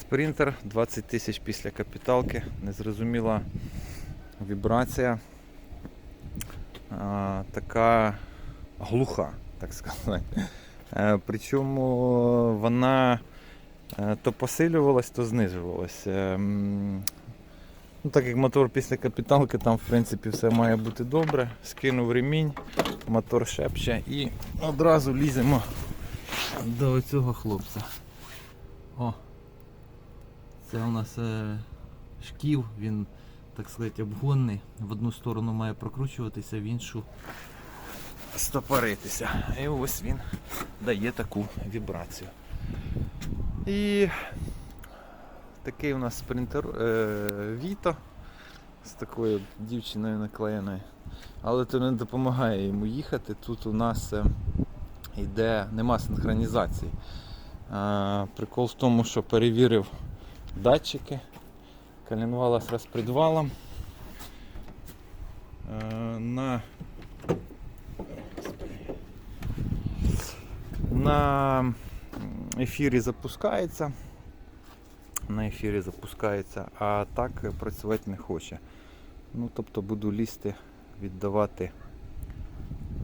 Спринтер 20 тисяч після капіталки, незрозуміла вібрація. А, така глуха, так сказати. Е, Причому вона е, то посилювалась, то знижувалась. Е, Ну, так як мотор після капіталки, там в принципі все має бути добре. Скинув ремінь, мотор шепче і одразу ліземо до цього хлопця. О, це у нас е, шків, він, так сказати, обгонний. В одну сторону має прокручуватися, в іншу стопоритися. І ось він дає таку вібрацію. І такий у нас спринтер е, Віто з такою дівчиною наклеєною. Але це не допомагає йому їхати. Тут у нас е, йде, нема синхронізації. Прикол в тому, що перевірив датчики, коленвала з розпредвалом. Е, на на ефірі запускається. На ефірі запускається, а так працювати не хоче. Ну, тобто буду лізти, віддавати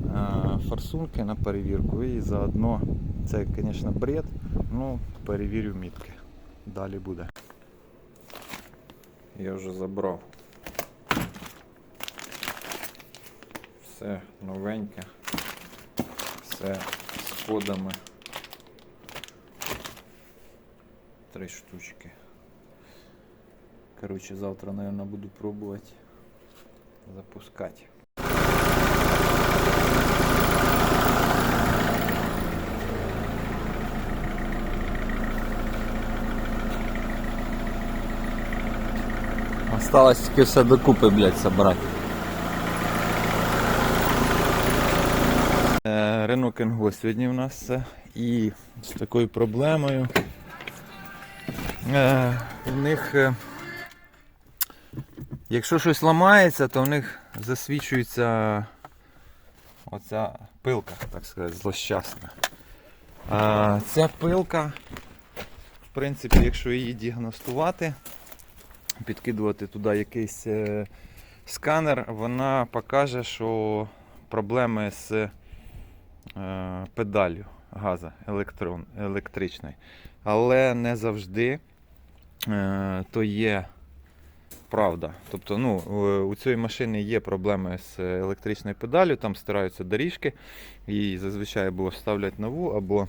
е, форсунки на перевірку і заодно це, звісно, бред, ну перевірю мітки. Далі буде. Я вже забрав. Все новеньке. Все з кодами. Три штучки. Короче, завтра, наверное, буду пробовать запускать. Осталось тільки все докупи, блядь, собрати. Рено Кенго сьогодні у нас це. І з такою проблемою. Е, в них, е, якщо щось ламається, то в них засвічується оця пилка, так сказати, злощасна. Ця пилка, в принципі, якщо її діагностувати, підкидувати туди якийсь е, сканер, вона покаже, що проблеми з е, педалью газа електрон, електричної. Але не завжди е, то є правда. Тобто, ну, у цієї машини є проблеми з електричною педалю, там стираються доріжки, і зазвичай або ставлять нову, або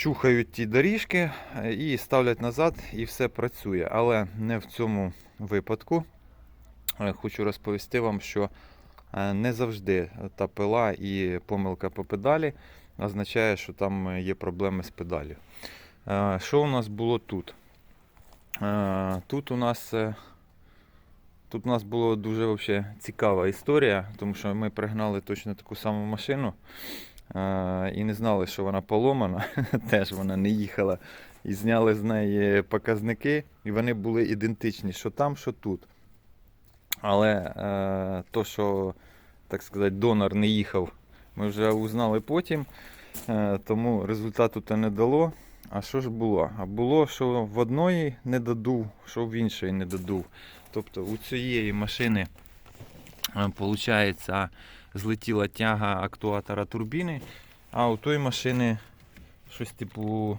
чухають ті доріжки е, і ставлять назад, і все працює. Але не в цьому випадку. Е, Хочу розповісти вам, що е, не завжди та пила і помилка по педалі означає, що там є проблеми з педалю. Що у нас було тут? Тут у нас тут у нас була дуже цікава історія, тому що ми пригнали точно таку саму машину і не знали, що вона поломана. Теж вона не їхала. І зняли з неї показники, і вони були ідентичні, що там, що тут. Але е, то, що, так сказати, донор не їхав, ми вже узнали потім. Е, тому результату це не дало. А що ж було? А було, що в одної не додув, що в іншої не додув. Тобто у цієї машини, виходить, злетіла тяга актуатора турбіни, а у тої машини щось типу.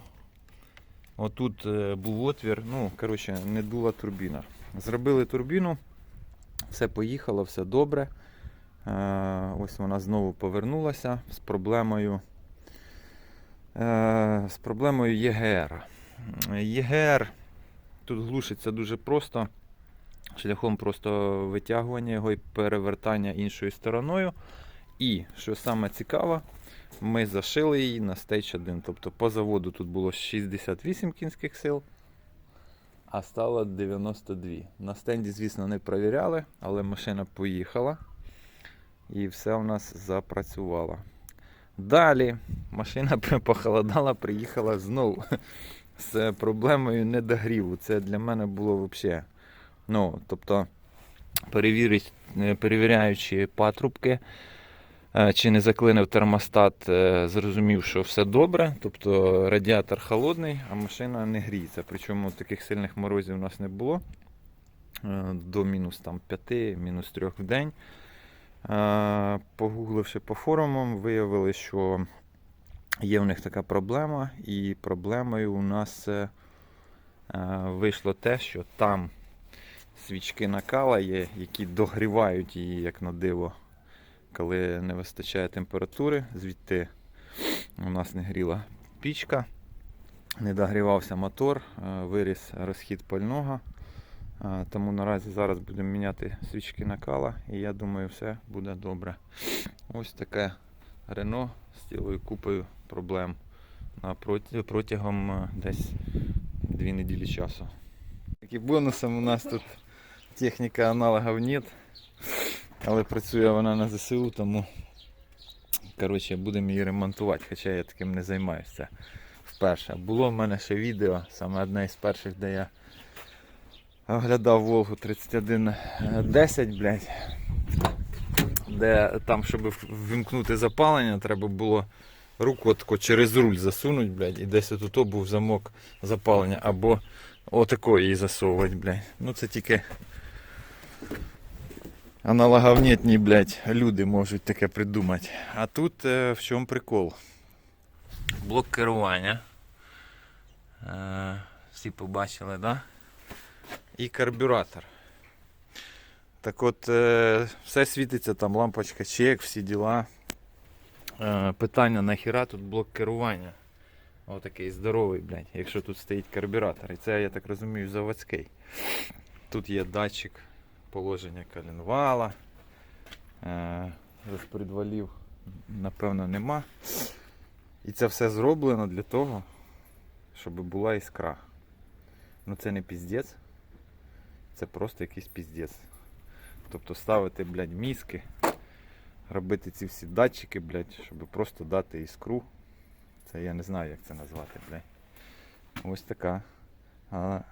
Отут е, був отвір, ну, коротше, не дула турбіна. Зробили турбіну, все поїхало, все добре. Е, ось вона знову повернулася з проблемою. Е, з проблемою ЄГР. ЄГР тут глушиться дуже просто, шляхом просто витягування його і перевертання іншою стороною. І, що саме цікаве, ми зашили її на Stage 1. Тобто по заводу тут було 68 кінських сил, а стало 92. На стенді, звісно, не перевіряли, але машина поїхала і все у нас запрацювало. Далі машина похолодала, приїхала знову з проблемою недогріву. Це для мене було взагалі. Ну, тобто, е, перевіряючи патрубки, е, чи не заклинив термостат, е, зрозумів, що все добре. Тобто радіатор холодний, а машина не гріється. Причому таких сильних морозів у нас не було. До мінус там 5, мінус 3 в день. Погугливши по форумам, виявили, що є в них така проблема, і проблемою у нас вийшло те, що там свічки накала є, які догрівають її, як на диво, коли не вистачає температури. Звідти у нас не гріла пічка, не догрівався мотор, е, виріс розхід пального. Е, Тому наразі зараз будемо міняти свічки накала, і я думаю, все буде добре. Ось таке Рено з цілою купою проблем протягом е, десь дві неділі часу. І бонусом у нас тут техніка аналогів нет, але працює вона на ЗСУ, тому коротше, будемо її ремонтувати, хоча я таким не займаюся. Вперше. Було в мене ще відео, саме одне із перших, де я оглядав Волгу 3110, блядь. Де там, щоб ввімкнути запалення, треба було руку через руль засунути, блядь, і десь тут був замок запалення, або отако її засовувати, блядь. Ну це тільки аналоговнітні, блядь, люди можуть таке придумати. А тут е, в чому прикол? Блок керування. Е, всі побачили, так? Да? І карбюратор. Так от, е, все світиться, там лампочка чек, всі діла. Е, питання нахіра тут блок керування. Отакий здоровий, блядь, якщо тут стоїть карбюратор. І це, я так розумію, заводський. Тут є датчик положення коленвала. Е, розпредвалів, напевно, нема. І це все зроблено для того, щоб була іскра. Ну це не піздець. Це просто якийсь піздець. Тобто ставити, блядь, мізки, робити ці всі датчики, блядь, щоб просто дати іскру. Це я не знаю, як це назвати, блядь. Ось така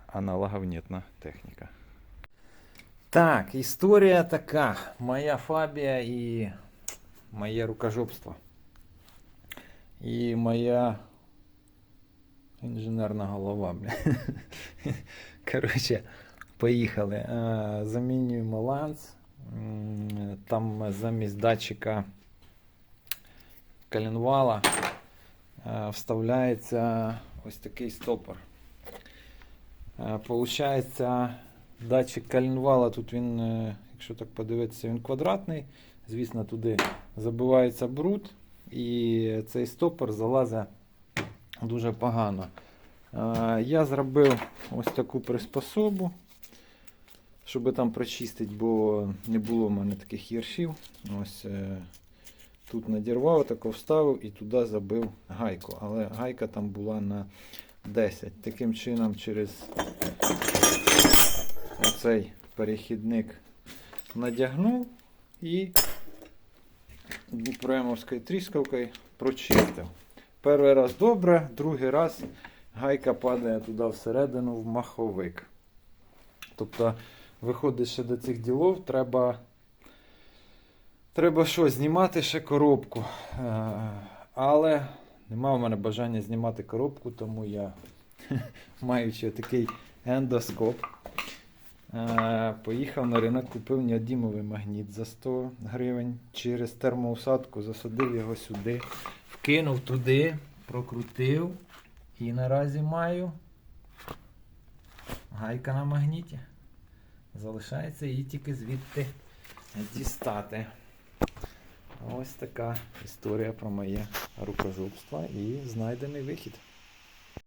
аналоговнітна техніка. Так, історія така. Моя фабія і моє рукожопство. І моя інженерна голова, бля. Коротше, поїхали. Замінюємо ланц. Там замість датчика коленвала вставляється ось такий стопор. Е, Получається, датчик коленвала тут він, е, якщо так подивитися, він квадратний. Звісно, туди забивається бруд, і цей стопор залазить дуже погано. Е, Я зробив ось таку приспособу, щоб там прочистити, бо не було в мене таких яршів. Ось е, тут надірвав, тако вставив і туди забив гайку. Але гайка там була на 10. Таким чином, через оцей перехідник надягнув і дніпремовською тріскавкою прочистив. Перший раз добре, другий раз гайка падає туди всередину в маховик. Тобто, виходить ще до цих ділов, треба, треба що, знімати ще коробку. Е, Але нема в мене бажання знімати коробку, тому я, маючи такий ендоскоп, е, поїхав на ринок, купив неодімовий магніт за 100 гривень. Через термоусадку засадив його сюди, вкинув туди, прокрутив. І наразі маю гайка на магніті. Залишається її тільки звідти дістати. Ось така історія про моє рукожопство і знайдений вихід.